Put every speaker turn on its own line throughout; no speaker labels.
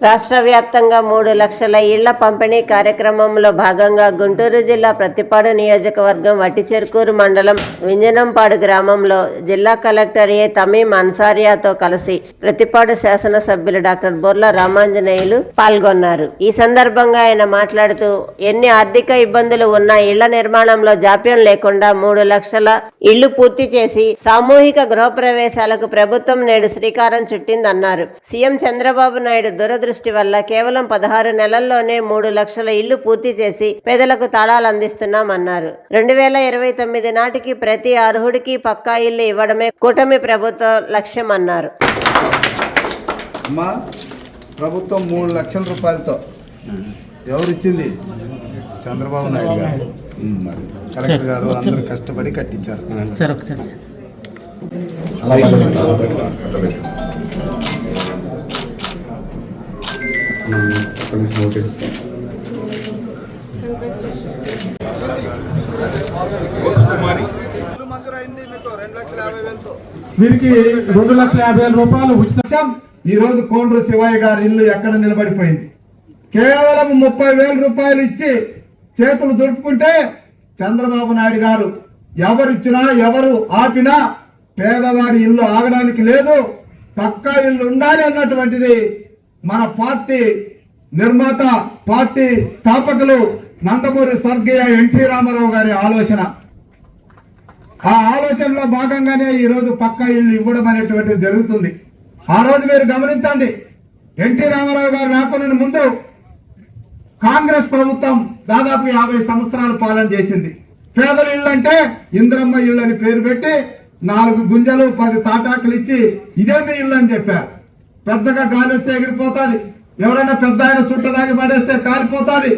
రాష్ట్ర వ్యాప్తంగా మూడు లక్షల ఇళ్ళ పంపిణీ కార్యక్రమంలో భాగంగా గుంటూరు జిల్లా ప్రతిపాడు నియోజకవర్గం వట్టిచెరుకూరు మండలం వింజనంపాడు గ్రామంలో జిల్లా కలెక్టర్ ఏ తమీం అన్సారియాతో కలిసి ప్రతిపాడు శాసనసభ్యులు డాక్టర్ బొర్ల రామాంజనేయులు పాల్గొన్నారు. ఈ సందర్భంగా ఆయన మాట్లాడుతూ ఎన్ని ఆర్థిక ఇబ్బందులు ఉన్నా ఇళ్ళ నిర్మాణంలో జాప్యం లేకుండా మూడు లక్షల ఇళ్ళు పూర్తి చేసి సామూహిక గృహప్రవేశాలకు ప్రభుత్వం నేడు శ్రీకారం చుట్టిందన్నారు. సీఎం చంద్రబాబు నాయుడు దురదృష్టి వల్ల కేవలం పదహారు నెలల్లోనే మూడు లక్షల ఇళ్ళు పూర్తి చేసి పేదలకు తాళాలు అందిస్తున్నామన్నారు. రెండు వేల ఇరవై తొమ్మిది నాటికి ప్రతి అర్హుడికి పక్కా ఇల్లు ఇవ్వడమే కూటమి ప్రభుత్వ లక్ష్యం అన్నారు.
అమ్మా ప్రభుత్వం మూడు లక్షల రూపాయలతో ఎవరు ఇచ్చింది? చంద్రబాబు నాయుడు గారు. కలెక్టర్ గారు అందరూ కష్టపడి కట్టించారు.
సార్ ఒకసారి
రెండు లక్షల యాభై
వీరికి రెండు లక్షల యాభై వేల రూపాయలు ఉచితం
ఈరోజు ఈ రోజు కోండ్రు శివయ్య గారి ఇల్లు ఎక్కడ నిలబడిపోయింది? కేవలం ముప్పై వేల రూపాయలు ఇచ్చి చేతులు దుడుపుకుంటే చంద్రబాబు నాయుడు గారు ఎవరిచ్చినా ఎవరు ఆపినా పేదవాడి ఇల్లు ఆగడానికి లేదు పక్కా ఇల్లు ఉండాలి అన్నటువంటిది మన పార్టీ నిర్మాత పార్టీ స్థాపకులు నందమూరి స్వర్గీయ ఎన్టీ రామారావు గారి ఆలోచన. ఆ ఆలోచనలో భాగంగానే ఈ రోజు పక్కా ఇల్లు ఇవ్వడం అనేటువంటిది జరుగుతుంది. ఆ రోజు మీరు గమనించండి ఎన్టీ రామారావు గారు రాకుండా ముందు కాంగ్రెస్ ప్రభుత్వం దాదాపు యాభై సంవత్సరాలు పాలన చేసింది. పేదల ఇల్లు అంటే ఇంద్రమ్మ ఇళ్ళు అని పేరు పెట్టి నాలుగు గుంజలు పది తాటాకులు ఇచ్చి ఇదే మీ ఇల్లు అని చెప్పారు. పెద్దగా గాలి వస్తే ఎగిరిపోతుంది. ఎవరైనా పెద్ద ఆయన చుట్ట దాగి పడేస్తే కాలిపోతుంది.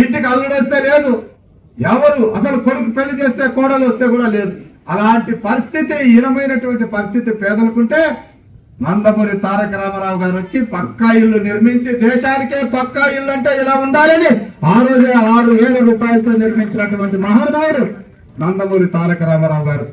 ఇంటికి అల్లుడేస్తే లేదు. ఎవరు? అసలు కొడుకు పెళ్ళి చేస్తే కోడలు వస్తే కూడా లేదు. అలాంటి పరిస్థితి హీనమైనటువంటి పరిస్థితి పేదలకుంటే నందమూరి తారక రామారావు గారు వచ్చి పక్కా ఇల్లు నిర్మించి దేశానికే పక్కా ఇల్లు అంటే ఇలా ఉండాలని ఆ రోజే ఆరు వేల రూపాయలతో నిర్మించినటువంటి మహానుభావుడు నందమూరి తారక రామారావు గారు.